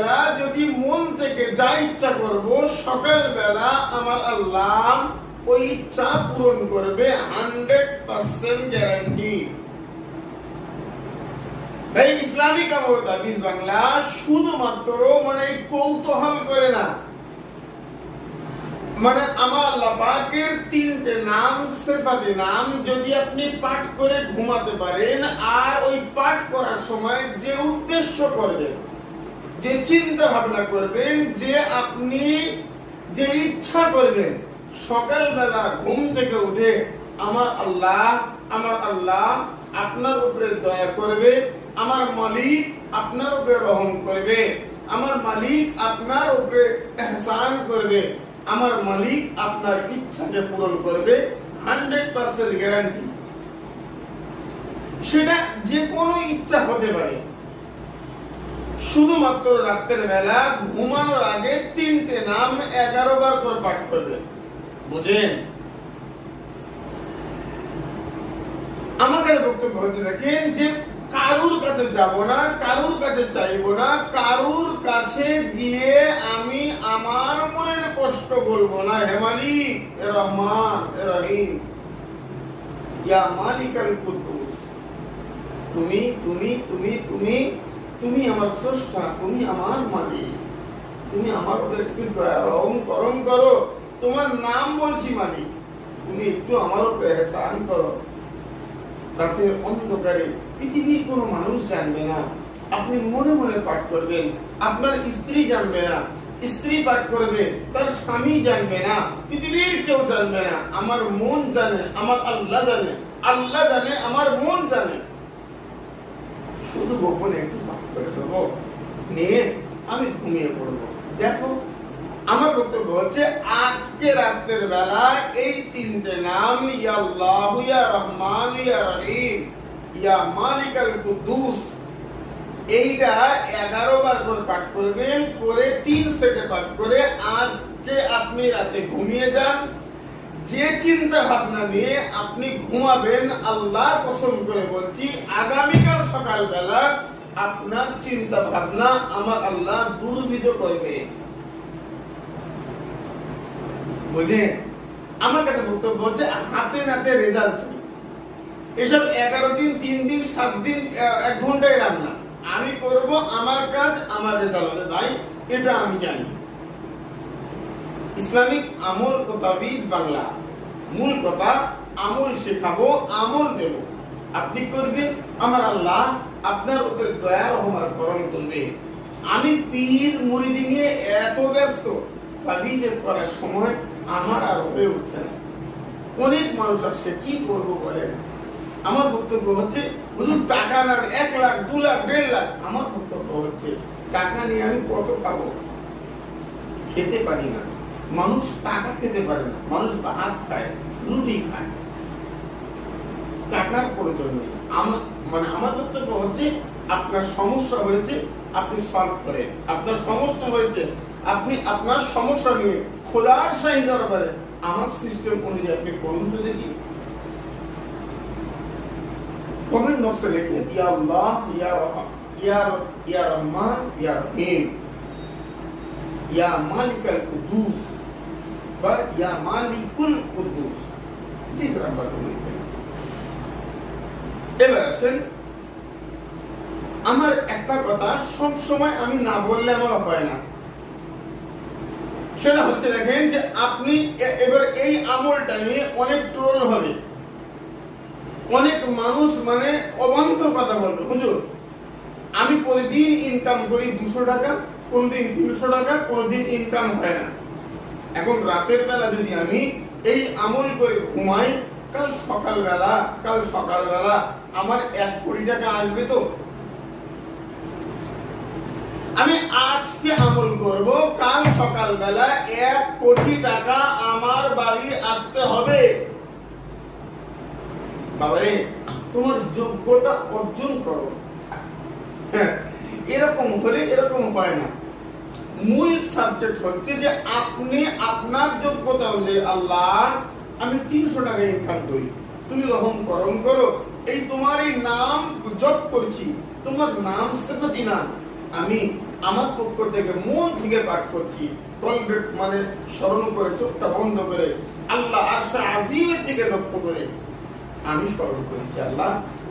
বেলা যদি মন থেকে যা ইচ্ছা করব সকাল বেলা আমার আল্লাহ ওই ইচ্ছা পূরণ করবে, হান্ড্রেড পার্সেন্ট গ্যারান্টি। এই ইসলামিক আমল তাবিজ বাংলা, শুধুমাত্র মানে কৌতূহল করে না। মানে আমার আল্লাহ পাকের তিনটে নাম, সেফাতি নাম, যদি আপনি পাঠ করে ঘুমাতে পারেন, আর ওই পাঠ করার সময় যে উদ্দেশ্য করবেন যে চিন্তা ভাবনা করবেন, যে আপনি যে ইচ্ছা করবেন, সকালবেলা ঘুম থেকে উঠে আমার আল্লাহ আমার আল্লাহ আপনার উপরে দয়া করবে, আমার মালিক আপনার উপরে রহম করবে, আমার মালিক আপনার উপরে এহসান করবে, আমার মালিক আপনার ইচ্ছাকে পূরণ করবে, হান্ড্রেড পার্সেন্ট গ্যারান্টি সেটা যে কোনো ইচ্ছা হতে পারে। শুধুমাত্র রাত্রের বেলা ঘুমানোর আগে তিনটে নাম এগারো বার করে পাঠ করবে। বুঝেন? আমার কাছে বক্তব্য হচ্ছে, দেখেন যে কারুর কাছে যাব না, কারুর কাছে চাইব না, কারুর কাছে গিয়ে আমি আমার মনের কষ্ট বলব না। হে মালিক এ রহমান এ রহিম, ইয়া মালিক আল কুদ্দুস। তুমি তুমি তুমি তুমি তুমি আমার স্রষ্টা, তুমি আমার মালিক। তুমি আমার উপরে একটু দয়া রহম করম করো। তোমার নাম বলছি মালিক। তুমি একটু আমার উপরে এহসান করো। রাতের অন্ধকারে পৃথিবীর কোনো মানুষ জানবে না। আপনি মনে মনে পাঠ করবেন। আপনার স্ত্রী জানবে না। স্ত্রী পাঠ করবে, তার স্বামী জানবে না। পৃথিবীর কেউ জানবে না। আমার মন জানে, আমার আল্লাহ জানে। আল্লাহ জানে, আমার মন জানে। শুধু গোপনে একটু পাঠ করে দেবো নিয়ে আমি ঘুমিয়ে পড়ব। দেখো, আমার বক্তব্য হচ্ছে, আজকে রাতের বেলা এই তিনটে নাম ইয়া আল্লাহ ইয়া রহমান ইয়া রহিম ইয়া মালিক আল কুদ্দুস, এইটা এগারো বার করে পাঠ করবেন, করে তিন সেটে পাঠ করে আজকে আপনি রাতে ঘুমিয়ে যান। যে চিন্তা ভাবনা নিয়ে আপনি ঘুমাবেন, আল্লাহর পছন্দ করে বলছি, আগামীকাল সকালবেলা আপনার চিন্তা ভাবনা আমার আল্লাহ দুর্বিধ করবে। বুঝে আমার কাছে বক্তব্য হচ্ছে হাতে নাতে রেজাল্ট এসব এগারো দিন, তিন দিন, সাত দিন এক ঘন্টায় রান্না। আমি করব আমার কাজ, আমার রেজাল্ট হবে। ভাই, এটা আমি জানি। ইসলামিক আমল ও তাবিজ বাংলা। মূল কথা, আমল শেখাবো, আমল দেব। আপনি করবেন আমার আল্লাহ আপনার উপরে দয়া রহমার করণ করবে আমি পীর মুরিদি নিয়ে এত ব্যস্ত, তাবিজের করার সময় আমার আর হয়ে উঠছে না। অনেক মানুষ আসছে, কি করব বলেন? আমার বক্তব্য হচ্ছে টাকা না এক লাখ, দু লাখ, দেড় লাখ। আমার বক্তব্য হচ্ছে, টাকা নিয়ে আমি কত খাব? খেতে পারি না। মানুষ টাকা খেতে পারে না। মানুষ ভাত খায়, রুটি খায়। টাকার প্রয়োজন নেই। আমার মানে আমার বক্তব্য হচ্ছে, আপনার সমস্যা হয়েছে, আপনি সলভ করেন। আপনার সমস্যা হয়েছে, আপনি আপনার সমস্যা নিয়ে খোলার সাহি দরবারে আমার সিস্টেম অনুযায়ী আপনি করুন তো দেখি। কমেন্ট বক্সে ইয়া আল্লাহ, ইয়া রহমান, ইয়া ইয়া রহমান, ইয়া রহিম, ইয়া বা ইয়া মালিকুল কুদ্দুস। লিখবেন এবার আসেন, আমার একটা কথা সব সময় আমি না বললে আমার হয় না। সেটা হচ্ছে দেখেন যে আপনি এবার এই আমলটা নিয়ে অনেক ট্রোল হবে। অনেক মানুষ মানে অবান্তর কথা বলবে, হুজুর, আমি প্রতিদিন ইনকাম করি দুশো টাকা, কোনদিন তিনশো টাকা, কোনদিন ইনকাম হয় না। এখন রাতের বেলা যদি আমি এই আমল করে ঘুমাই কাল সকালবেলা কাল সকালবেলা আমার এক কোটি টাকা আসবে তো। আমি আজকে আমল করব কাল সকালবেলা এক কোটি টাকা আমার বাড়ি আসতে হবে। বাবারে তোমার যোগ্যটা অর্জন করো। হ্যাঁ, এরকম হলে এরকম হয় না। মূল সাবজেক্ট হচ্ছে যে আপনি আপনার যোগ্যতা অনুযায়ী আল্লাহ আমি তিনশো টাকা ইনকাম করি। তুমি রহম করম করো, এই তোমার এই নাম জপ করছি। তোমার নাম সেফাতি নাম আমি আমার পক্ষ থেকে মন থেকে পাঠ করছি। কলবে মানে স্মরণ করে, চোখটা বন্ধ করে, আল্লাহ আশা আজিমের দিকে লক্ষ্য করে। আমি স্মরণ করেছি, আল্লাহ,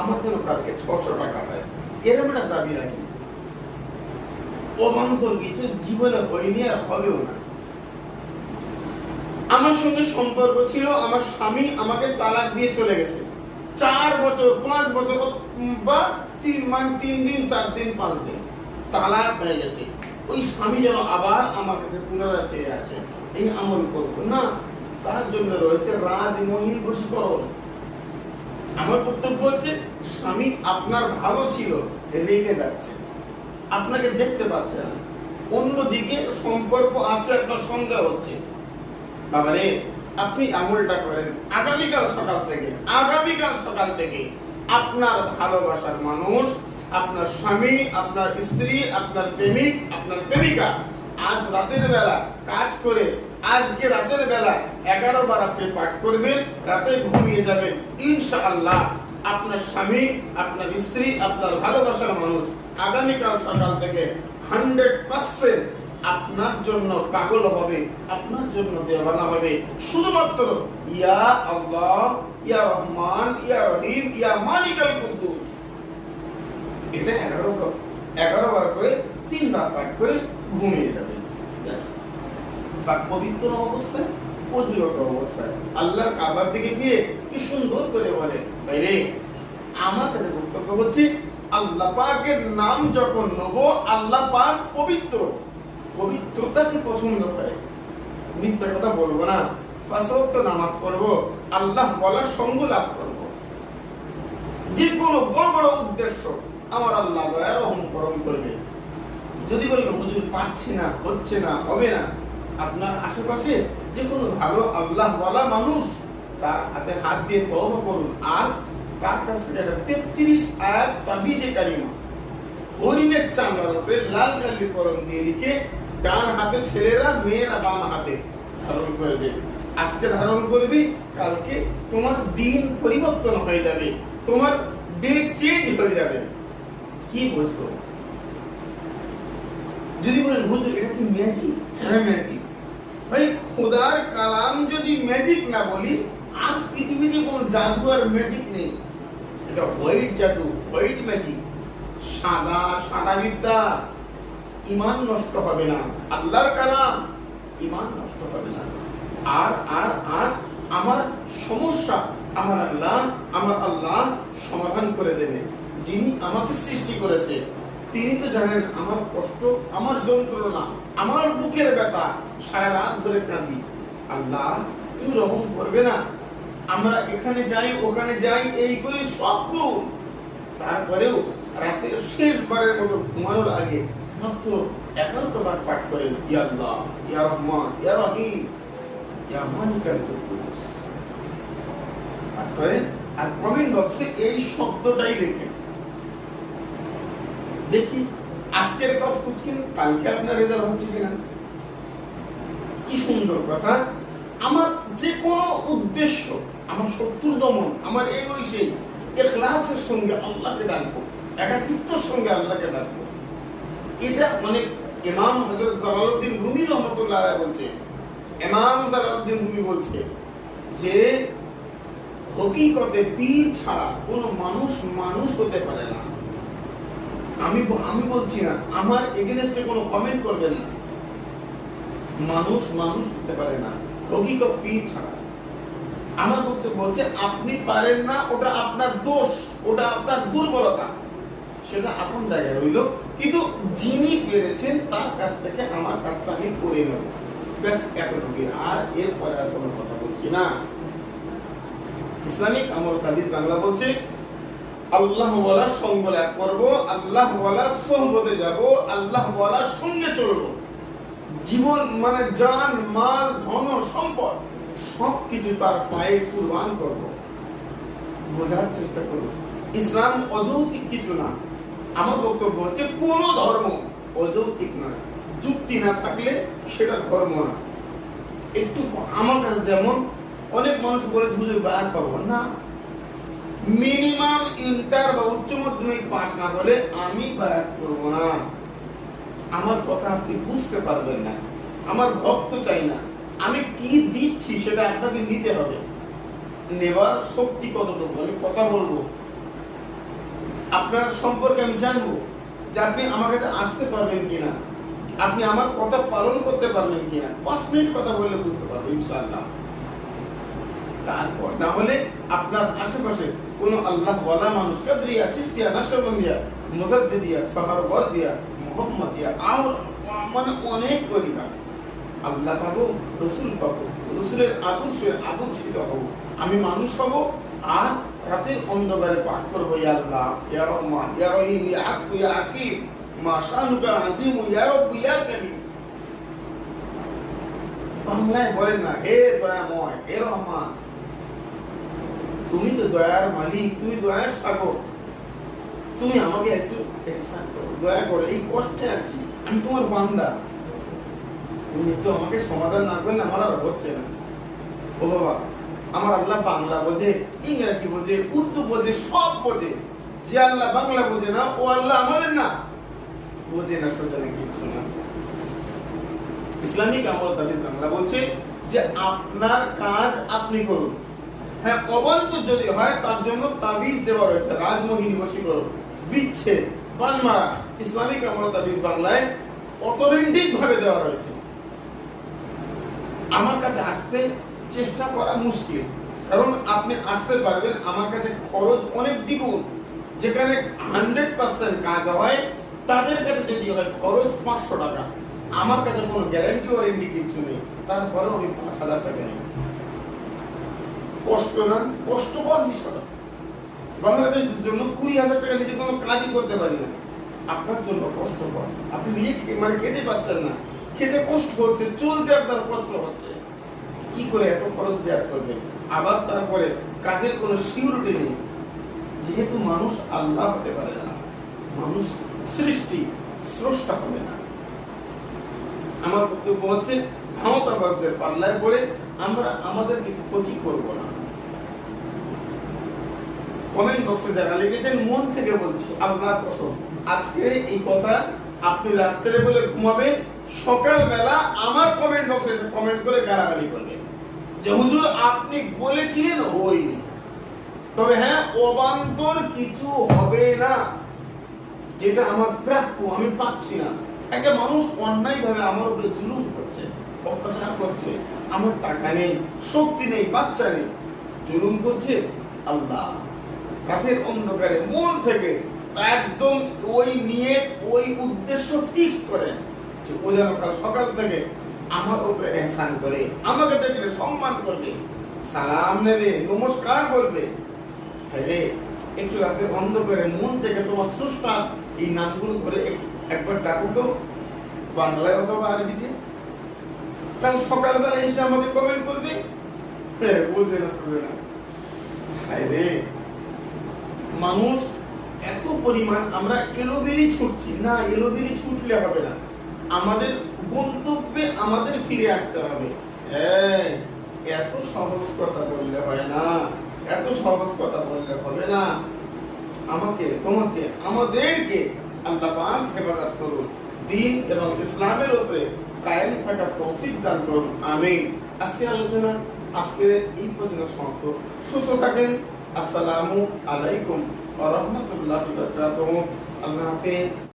আমার জন্য কালকে ছশো টাকা পায়। এরকম একটা দাবি রাখি। অবান্তর কিছু জীবনে হয়নি আর হবেও না। আমার সঙ্গে সম্পর্ক ছিল, আমার স্বামী আমাকে তালাক দিয়ে চলে গেছে। চার বছর, পাঁচ বছর বা তিন মান, তিন দিন, চার দিন, পাঁচ দিন তালাক হয়ে গেছে। ওই স্বামী যেন আবার আমার কাছে পুনরায় ফিরে আসে, এই আমল করব। না, তার জন্য রয়েছে রাজমহিল বশীকরণ আমার বক্তব্য হচ্ছে, স্বামী আপনার ভালো ছিল, রেগে যাচ্ছে। আপনাকে দেখতে পাচ্ছে না। অন্যদিকে সম্পর্ক আছে, আপনার সন্দেহ হচ্ছে। বাবারে, আপনি আমলটা করেন। আগামীকাল সকাল থেকে, আগামীকাল সকাল থেকে আপনার ভালোবাসার মানুষ, আপনার স্বামী, আপনার স্ত্রী, আপনার প্রেমিক, আপনার প্রেমিকা, আজ রাতের বেলা কাজ করে, আজকে রাতের বেলা এগারো বার আপনি পাঠ করবেন, রাতে ঘুমিয়ে যাবেন। ইনশাআল্লাহ আপনার স্বামী, আপনার স্ত্রী, আপনার ভালোবাসার মানুষ আগামীকাল সকাল থেকে হান্ড্রেড পার্সেন্ট আপনার জন্য পাগল হবে, আপনার জন্য দেওয়ানা হবে। শুধুমাত্র, ইয়া আল্লাহ, ইয়া রহমান, ইয়া রহিম, ইয়া মালিকাল কুদ্দুস। এটা এগারো এগারো বার করে, তিনবার পাঠ করে ঘুমিয়ে যাবে। বা পবিত্র অবস্থায়, অজুরত অবস্থায়। আল্লাহর কাবার দিকে গিয়ে কি সুন্দর করে বলে, বাইরে, আমার কাছে বক্তব্য হচ্ছে, আল্লাহ পাকের নাম যখন নেব, আল্লাহ পাক পবিত্র। পবিত্রতাকে পছন্দ করে। মিথ্যা কথা বলব না। পাঁচ নামাজ পড়ব। আল্লাহ বলার সঙ্গ লাভ করব। যে কোনো বড় বড় উদ্দেশ্য আমার আল্লাহ দয়া রহম করবে। যদি বলবেন হুজুর পাচ্ছি না, হচ্ছে না, হবে না। আপনার আশেপাশে যে কোনো ভালো আল্লাহ বলা মানুষ, তার হাতে হাত দিয়ে তওবা করুন। আর তার কাছ থেকে একটা তেত্রিশ আয়াত তাবিজে কারিমা। হরিণের চামড়ার উপরে লাল কালি করম দিয়ে লিখে ডান হাতে ছেলেরা, মেয়েরা বাম হাতে ধারণ করবে। আজকে ধারণ করবি, কালকে তোমার দিন পরিবর্তন হয়ে যাবে। তোমার ডে চেঞ্জ হয়ে যাবে। কি বুঝব যদি বলেন হুজুর, এটা কি ম্যাজিক হ্যাঁ ম্যাজিক ভাই, খোদার কালাম যদি ম্যাজিক না বলি, আর পৃথিবীতে কোনো জাদু আর ম্যাজিক নেই। এটা হোয়াইট জাদু হোয়াইট ম্যাজিক সাদা সাদা বিদ্যা। ইমান নষ্ট হবে না। আল্লাহর কালাম ইমান নষ্ট হবে না। আর আর আর আমার সমস্যা, আমার আল্লাহ আমার আল্লাহ সমাধান করে দেবে। যিনি আমাকে সৃষ্টি করেছে, তিনি তো জানেন আমার কষ্ট, আমার যন্ত্রণা, আমার বুকের ব্যথা সারা রাত ধরে কাঁদি। আল্লাহ, তুমি রহম করবে না। আমরা এখানে যাই, ওখানে যাই, এই করে সব তারপরেও রাতের শেষবারের মতো ঘুমানোর আগে মাত্র এগারোটা বার পাঠ করেন ইয়া আল্লাহ ইয়া রহমান ইয়া রহিম ইয়া মালিকাল কুদ্দুস। পাঠ করেন, আর কমেন্ট বক্সে এই শব্দটাই লেখেন। দেখি, আজকের কাজ করছেন কালকে আপনার রেজাল্ট হচ্ছে কিনা? কি সুন্দর কথা। আমার যে কোনো উদ্দেশ্য, আমার শত্রুর দমন, আমার এই ওই সেই এখলাসের সঙ্গে আল্লাহকে ডাকবো, একাকিত্বর সঙ্গে আল্লাহকে ডাকবো। এটা মানে ইমাম হযরত জালালউদ্দিন রুমি রহমাতুল্লাহ বলছে। ইমাম জালালউদ্দিন রুমি বলছে যে, হকিকতে পীর ছাড়া কোনো মানুষ মানুষ হতে পারে না। আমি আমি বলছি না, আমার এগেনস্টে কোনো কমেন্ট করবেন না। মানুষ মানুষ হতে পারে না, হকিকত পীর ছাড়া। আমার বক্তব্য বলছে আপনি পারেন না, ওটা আপনার দোষ, ওটা আপনার দুর্বলতা। সেটা আপন জায়গায় রইল। কিন্তু যিনি পেরেছেন, তার কাছ থেকে আমার কাজটা আমি করে নেব। ব্যাস এতটুকু আর এরপরে আর কোনো কথা বলছি না। ইসলামিক আমল তাবিজ বাংলা বলছে সঙ্গ লাভ করব সহবতে যাব সঙ্গে চলবো। জীবন মানে জান, মাল, ধন, সম্পদ, সবকিছু তার পায়ে কুরবান করব। বোঝার চেষ্টা করব ইসলাম অযৌক্তিক কিছু না। আমার বক্তব্য হচ্ছে কোন ধর্ম অযৌক্তিক নয়। যুক্তি না থাকলে সেটা ধর্ম না। একটু আমার কাছে যেমন অনেক মানুষ বলেছে, হুজুর, বায়াত পাবো না। মিনিমাম ইন্টার বা উচ্চ মাধ্যমিক পাস না হলে আমি বায়াত করব না। আমার কথা আপনি বুঝতে পারবেন না। আমার ভক্ত চাই না। আমি কি দিচ্ছি সেটা আপনাকে নিতে হবে। নেবার শক্তি কতটুকু? আমি কথা বলব। আপনার সম্পর্কে আমি জানব যে আপনি আমার কাছে আসতে পারবেন কিনা। আপনি আমার কথা পালন করতে পারবেন কিনা। পাঁচ মিনিট কথা বললে বুঝতে পারব, ইনশাআল্লাহ। তারপর না হলে আপনার আশেপাশে কোন আল্লাহ বলা মানুষ কাদরিয়া চিস্তিয়া নকশবন্দিয়া মুজাদ্দিদিয়া সাহারওয়ার দিয়া মুহাম্মদিয়া আর মানে অনেক পরিবার। আল্লাহ পাবো, রসুল পাবো, রসুলের আদর্শে আদর্শিত হব। আমি মানুষ হব আর রাতের অন্ধকারে পাঠ করব তুমি তো দয়ার মালিক, তুমি দয়ার সাগর। তুমি আমাকে একটু দয়া করো, এই কষ্টে আছি, আমি তোমার বান্দা। তুমি তো আমাকে সমাধান না করলে আমার আর হচ্ছে না। ও বাবা আমার আল্লাহ বাংলা বোঝে, ইংরেজি বোঝে, উর্দু বোঝে, সব বোঝে। যে আল্লাহ বাংলা বোঝে না, ও আল্লাহ আমাদের না। বোঝে না সোজা কিছু না। ইসলামিক আমল তাবিজ বাংলা বলছে যে আপনার কাজ আপনি করুন। হ্যাঁ অবান্ত যদি হয়, তার জন্য তাবিজ দেওয়া রয়েছে। রাজমোহিনী বশীকরণ বিচ্ছেদ বান মারা ইসলামিক আমল তাবিজ বাংলায় অথরেন্টিক ভাবে দেওয়া রয়েছে। আমার কাছে আসতে চেষ্টা করা মুশকিল। কারণ আপনি আসতে পারবেন, আমার কাছে খরচ অনেক দ্বিগুণ। যেখানে হান্ড্রেড পার্সেন্ট কাজ হয়, তাদের কাছে যদি হয় খরচ পাঁচশো টাকা। আমার কাছে কোনো গ্যারান্টি ওয়ারেন্টি কিছু নেই। তারপরেও আমি পাঁচ হাজার টাকা নেই। কষ্ট না কষ্টকর বিষয় বাংলাদেশের জন্য কুড়ি হাজার টাকা নিজে কোনো কাজই করতে পারি না। আপনার জন্য কষ্টকর আপনি নিজে মানে খেতে পাচ্ছেন না। খেতে কষ্ট হচ্ছে, চলতে আপনার কষ্ট হচ্ছে। কি করে এত খরচ দেওয়া করবেন আবার তারপরে কাজের কোনো সিউরিটি নেই। যেহেতু মানুষ আল্লাহ হতে পারে না, মানুষ সৃষ্টি, স্রষ্টা হবে না। আমার বক্তব্য হচ্ছে ক্ষমতাবাজদের পাল্লায় পড়ে আমরা আমাদেরকে ক্ষতি করব না। কমেন্ট বক্সে যারা লিখেছেন, মন থেকে বলছি, আল্লাহর কসম আজকে এই কথা আপনি রাত্রে বলে ঘুমাবেন, সকালবেলা আমার কমেন্ট বক্সে কমেন্ট করে গালাগালি করবেন। যে হুজুর, আপনি বলেছিলেন হইনি তবে হ্যাঁ অবান্তর কিছু হবে না, যেটা আমার প্রাপ্য, আমি পাচ্ছি না। একটা মানুষ অন্যায় ভাবে আমার উপরে জুলুম করছে, অত্যাচার করছে, আমার টাকা নেই, শক্তি নেই, বাচ্চা নেই, জুলুম করছে আল্লাহ। রাতের অন্ধকারে, মন থেকে একদম ওই নিয়ে ওই উদ্দেশ্য ফিক্স করেন যে ও যেন কাল সকাল থেকে আমার উপরে এহসান করে। আমাকে দেখলে সম্মান করবে। সালাম নেবে নমস্কার বলবে। রে একটু রাতে বন্ধ করে মন থেকে তোমার স্রষ্টা এই নামগুলো ধরে একবার ডাকো তো বাংলায় অথবা আরবিতে। কাল সকালবেলা এসে আমাকে কমেন্ট করবে। হ্যাঁ, বোঝে না সোঝে না। হায় রে মানুষ এত পরিমাণ আমরা এলোবেরি ছুটছি। না এলোবেরি ছুটলে হবে না। আমাদের গন্তব্যে আমাদের ফিরে আসতে হবে। এই, এত সহজ কথা বললে হয় না। এত সহজ কথা বললে হবে না। আমাকে তোমাকে আমাদেরকে আল্লাহ হেফাজত করুন। দিন এবং ইসলামের উপরে কায়েম থাকা তৌফিক দান করুন। আমিন। আজকের আলোচনা আজকে এই পর্যন্ত সমাপ্ত। সুস্থ থাকেন। আসসালামু আলাইকুম ওয়া রাহমাতুল্লাহি আল্লাহ হাফেজ।